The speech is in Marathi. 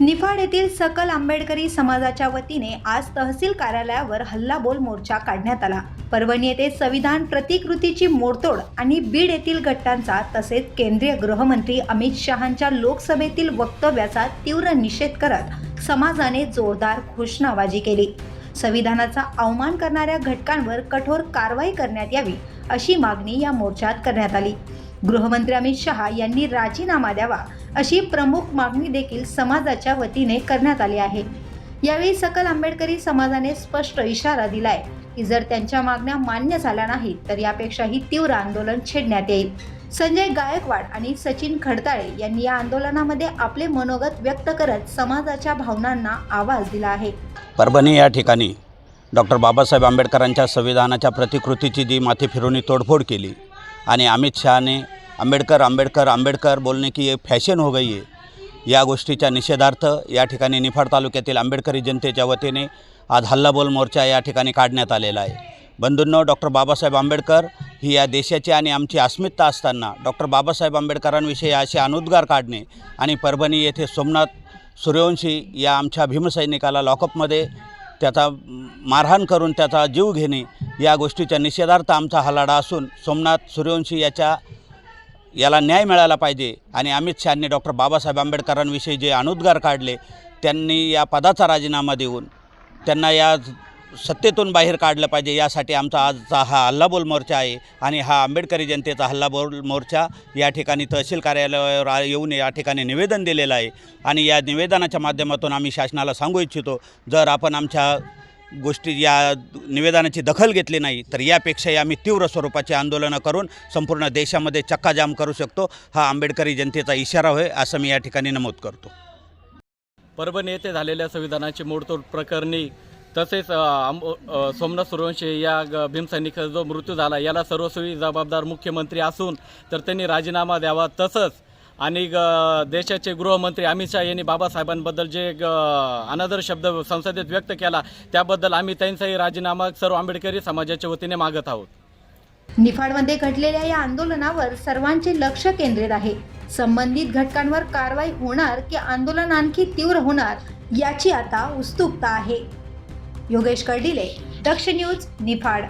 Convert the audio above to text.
निफाड येथील सकल आंबेडकरी समाजाच्या वतीने आज तहसील कार्यालयावर हल्लाबोल मोर्चा काढण्यात आला. परभणी येथे संविधान प्रतिकृतीची मोडतोड आणि बीड येथील गटांचा तसेच केंद्रीय गृहमंत्री अमित शहांच्या लोकसभेतील वक्तव्याचा तीव्र निषेध करत समाजाने जोरदार घोषणाबाजी केली. संविधानाचा अवमान करणाऱ्या घटकांवर कठोर कारवाई करण्यात यावी अशी मागणी या मोर्चात करण्यात आली. गृहमंत्री अमित शहा यांनी राजीनामा द्यावा अशी प्रमुख मागणी देखील समाजाच्या वतीने करण्यात आली आहे. यावेळी सकल आंबेडकरी समाजाने स्पष्ट इशारा दिलाय की जर त्यांच्या मागण्या मान्य झाल्या नाहीत तर यापेक्षाही तीव्र आंदोलन छेडण्यात येईल. संजय गायकवाड आणि सचिन खडताळे यांनी या आंदोलनामध्ये आपले मनोगत व्यक्त करत समाजाच्या भावनांना आवाज दिला आहे. परभणी या ठिकाणी डॉक्टर बाबासाहेब आंबेडकरांच्या संविधानाच्या प्रतिकृतीची जी माथी फिरवणी तोडफोड केली. आणि अमित शहाने आंबेडकर आंबेडकर आंबेडकर बोलणे की एक फॅशन हो गई आहे. या गोष्टीच्या निषेधार्थ या ठिकाणी निफाड तालुक्यातील आंबेडकरी जनतेच्या वतीने आज हल्लाबोल मोर्चा या ठिकाणी काढण्यात आलेला आहे. बंधूंनो डॉक्टर बाबासाहेब आंबेडकर ही या देशाची आणि आमची अस्मिता असताना डॉक्टर बाबासाहेब आंबेडकरांविषयी असे अनुद्गार काढणे आणि परभणी येथे सोमनाथ सूर्यवंशी या आमच्या भीमसैनिकाला लॉकअपमध्ये त्याचा मारहाण करून त्याचा जीव घेणे या गोष्टीच्या निषेधार्थ आमचा हा लढा असून सोमनाथ सूर्यवंशी याच्या याला न्याय मिळाला पाहिजे आणि अमित शहांनी डॉक्टर बाबासाहेब आंबेडकरांविषयी जे अनुद्गार काढले त्यांनी या पदाचा राजीनामा देऊन त्यांना या सत्तेतून बाहेर काढलं पाहिजे. यासाठी आमचा आजचा हा हल्लाबोल मोर्चा आहे आणि हा आंबेडकरी जनतेचा हल्लाबोल मोर्चा या ठिकाणी तहसील कार्यालयावर येऊन या ठिकाणी निवेदन दिलेलं आहे. आणि या निवेदनाच्या माध्यमातून आम्ही शासनाला सांगू इच्छितो जर आपण आमच्या गोष्टी या निवेदनाची दखल घेतली नाही तर यापेक्षाही आम्ही तीव्र स्वरूपाचे आंदोलनं करून संपूर्ण देशामध्ये चक्काजाम करू शकतो. हा आंबेडकरी जनतेचा इशारा होय असं मी या ठिकाणी नमूद करतो. परभणी येथे झालेल्या संविधानाची मोडतोड प्रकरणी तसेच सोमनाथ सूर्यवंशी या ग- भीमसैनिकाचा जो मृत्यू झाला याला सर्वस्वी जबाबदार मुख्यमंत्री असून तर त्यांनी राजीनामा द्यावा तसंच आणि ग- देशाचे गृहमंत्री अमित शहा यांनी बाबासाहेबांबद्दल जे ग- अनादर शब्द संसदेत व्यक्त केला त्याबद्दल आम्ही त्यांचाही राजीनामा सर्व आंबेडकरी समाजाच्या वतीने मागत आहोत. निफाडमध्ये घडलेल्या या आंदोलनावर सर्वांचे लक्ष केंद्रित आहे. संबंधित घटकांवर कारवाई होणार की आंदोलन आणखी तीव्र होणार याची आता उत्सुकता आहे. योगेश कर्डिले दक्ष न्यूज निफाड.